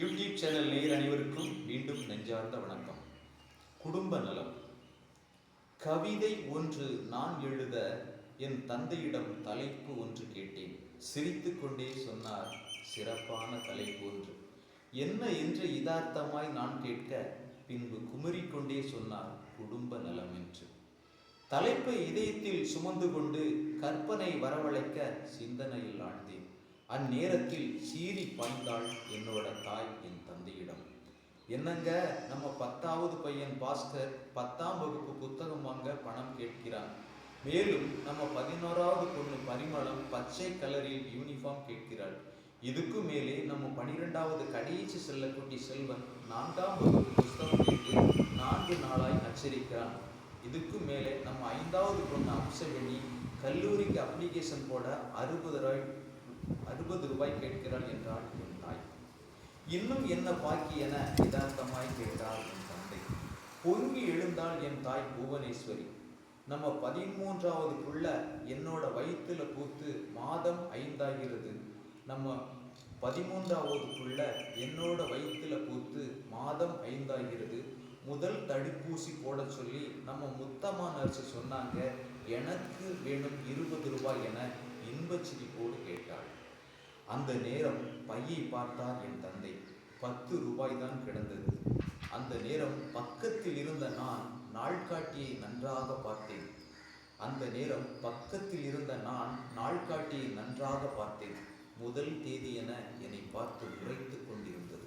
YouTube channel நேயர் அனைவருக்கும் மீண்டும் நெஞ்சார்ந்த வணக்கம். குடும்ப நலம். கவிதை ஒன்று நான் எழுத என் தந்தையிடம் தலைப்பு ஒன்று கேட்டேன். சிரித்துக்கொண்டே சொன்னார் சிறப்பான தலைப்பு ஒன்று. என்ன என்று இதார்த்தமாய் நான் கேட்க பின்பு குமரிக்கொண்டே சொன்னார் குடும்ப நலம் என்று. தலைப்பை இதயத்தில் சுமந்து கொண்டு கற்பனை வரவழைக்க சிந்தனையில் ஆழ்ந்தேன். அந்நேரத்தில் சீறி பாய்ந்தாள் என்னோட தாய் என் தந்தையிடம். என்னங்க நம்ம பத்தாவது பையன் பாஸ்கர் பத்தாம் வகுப்பு புத்தகம் வாங்க பணம் கேட்கிறான். மேலும் நம்ம பதினோராவது பொண்ணு பரிமளம் பச்சை கலரில் யூனிஃபார்ம் கேட்கிறாள். இதுக்கு மேலே நம்ம பனிரெண்டாவது கடைசி செல்லக்குட்டி செல்வன் நான்காம் வகுப்பு புஸ்தகம் கேட்டு நான்கு நாளாய் அச்சரிக்கிறான் இதுக்கு மேலே நம்ம ஐந்தாவது பொண்ணு அம்சவெளி கல்லூரிக்கு அப்ளிகேஷன் போட அறுபது ரூபாய் அறுபது ரூபாய் கேட்கிறாள் என்றாள் என் தாய். இன்னும் என்ன பாக்கி என யதார்த்தமாய் கேட்டாள் என் தந்தை. பொங்கி எழுந்தாள் என் தாய் புவனேஸ்வரி. நம்ம பதிமூன்றாவது புள்ள என்னோட வயிற்றுல பூத்து மாதம் ஐந்தாகிறது. நம்ம பதிமூன்றாவது புள்ள என்னோட வயிற்றுல பூத்து மாதம் ஐந்தாகிறது. முதல் தடுப்பூசி போட சொல்லி நம்ம முத்தம்மா நர்ஸ் சொன்னாங்க எனக்கு வேணும் இருபது ரூபாய் என இன்பச் சிரிப்போடு கேட்டாள். அந்த நேரம் பையை பார்த்தார் என் தந்தை. பத்து ரூபாய் தான் கிடந்தது. அந்த நேரம் பக்கத்தில் இருந்த நான் நாள்காட்டியை நன்றாக பார்த்தேன். அந்த நேரம் பக்கத்தில் இருந்த நான் நாள்காட்டியை நன்றாக பார்த்தேன். முதல் தேதி என என்னை பார்த்து உரைத்து கொண்டிருந்தது.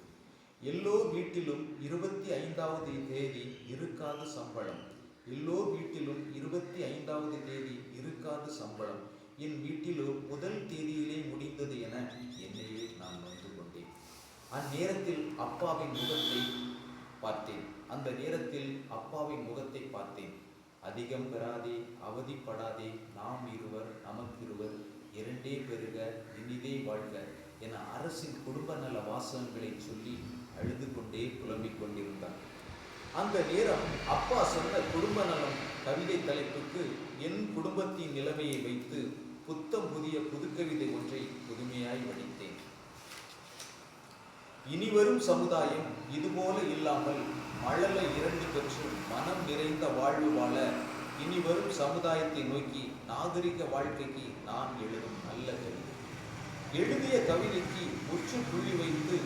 எல்லோர் வீட்டிலும் இருபத்தி ஐந்தாவது தேதி இருக்காது சம்பளம். எல்லோர் வீட்டிலும் இருபத்தி ஐந்தாவது தேதி இருக்காது சம்பளம். என் வீட்டிலோ முதல் தேதியிலே முடிந்தது என என்னையே நான் நொந்து கொண்டேன். அந்நேரத்தில் அப்பாவின் முகத்தை பார்த்தேன். அந்த நேரத்தில் அப்பாவின் முகத்தை பார்த்தேன். அதிகம் பெறாதே அவதிப்படாதே நாம் இருவர் நமக்கிருவர் இரண்டே பெருக இனிதே வாழ்க என அரசின் குடும்ப நல வாசகங்களை சொல்லி அழுது கொண்டே புலம்பிக் கொண்டிருந்தார் அந்த நேரம் அப்பா சொன்ன குடும்ப நலம் கவிதை தலைப்புக்கு என் குடும்பத்தின் நிலைமையை வைத்து புத்தம் புதிய புதுக்கவிதை ஒன்றை புதுமையாய் வடித்தேன். இனிவரும் சமுதாயம் இதுபோல இல்லாமல் மழல இரண்டு பெற்று மனம் நிறைந்த வாழ்வு வாழ இனிவரும் சமுதாயத்தை நோக்கி நாகரிக வாழ்க்கைக்கு நான் எழுதும் நல்ல கவிதை. எழுதிய கவிதைக்கு முற்றுப்புள்ளி வைத்து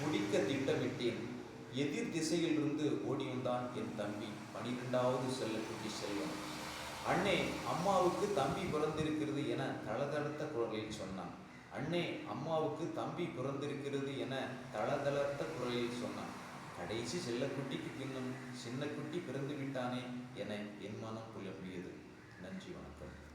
முடிக்க திட்டமிட்டேன். எதிர் திசையிலிருந்து ஓடி வந்தான் என் தம்பி. பனிரெண்டாவது செல்லக்குட்டி செல்வன் அண்ணே அம்மாவுக்கு தம்பி பிறந்திருக்கிறது என தளதளத்த குரலில் சொன்னான். அண்ணே அம்மாவுக்கு தம்பி பிறந்திருக்கிறது என தளதளத்த குரலில் சொன்னான். கடைசி செல்லக்குட்டிக்கு பின்னும் சின்ன குட்டி பிறந்து விட்டானே என என் மனம் புலம்பியது. நன்றி வணக்கம்.